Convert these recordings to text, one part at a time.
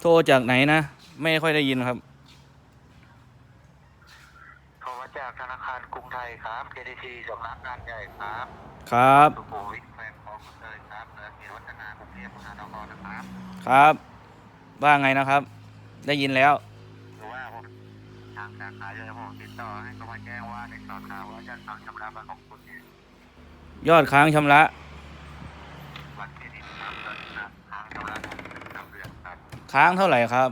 โทรจากไหนนะ ไม่ค่อยได้ยินครับ โทรมาจากธนาคารกรุงไทยครับ KTC สำนักงานใหญ่ครับครับ สุขุมวิทแฟนของคุณเลยครับเนินศรีวัฒนากรุงเทพมหานครนะครับครับ ว่าไงนะครับ ได้ยินแล้ว หรือว่าผมทางสาขาเลยผมติดต่อให้เขามาแจ้งว่าในสอบถามว่าจะสั่งชำระบัตรของคุณเนี่ยยอดค้างชำระบัตรเครดิตครับตอนนี้ครับทางชำระของคุณสามเดือน ครับค้างเท่าไหร่ครับ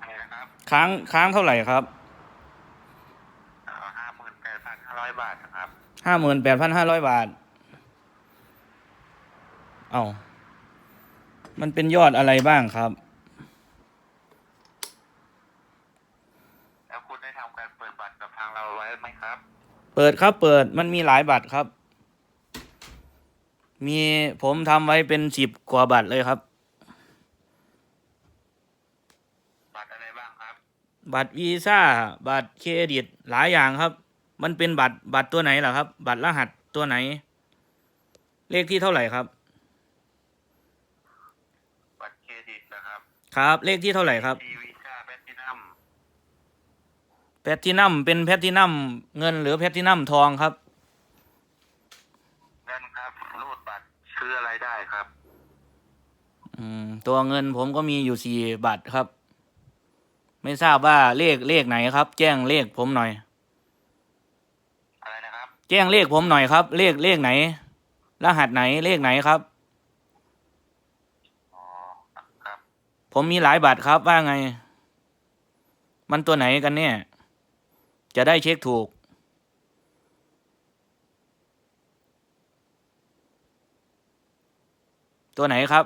อะไรนะครับค้างค้างเท่าไหร่ครับห้าหมื่นแปดพันห้าร้อยบาทนะครับ ห้าหมื่นแปดพันห้าร้อยบาท เอามันเป็นยอดอะไรบ้างครับ แล้วคุณได้ทำการเปิดบัตรกับทางเราไว้ไหมครับ เปิดครับเปิดมันมีหลายบัตรครับ มีผมทำไว้เป็นสิบกว่าบัตรเลยครับ บัตร อะไรบ้างครับ บัตรวีซ่า บัตรเครดิตหลายอย่างครับ มันเป็นบัตรบัตรตัวไหนล่ะครับ บัตรรหัสตัวไหน เลขที่เท่าไหร่ครับ บัตรเครดิตนะครับ ครับ เลขที่เท่าไหร่ครับทีวีซ่าแพลตินัมแพทตินัมเป็นแพทตินัมเงินหรือแพทตินัมทองครับเงินครับรูดบัตรซื้ออะไรได้ครับ อืม ตัวเงินผมก็มีอยู่สี่บัตรครับ ไม่ทราบว่าเลขเลขไหนครับ แจ้งเลขผมหน่อย อะไรนะครับ แจ้งเลขผมหน่อยครับ เลขเลขไหน รหัสไหนเลขไหนครับ อ๋อ ครับ ผมมีหลายบัตรครับว่าไง มันตัวไหนกันเนี่ย จะได้เช็คถูก ตัวไหนครับ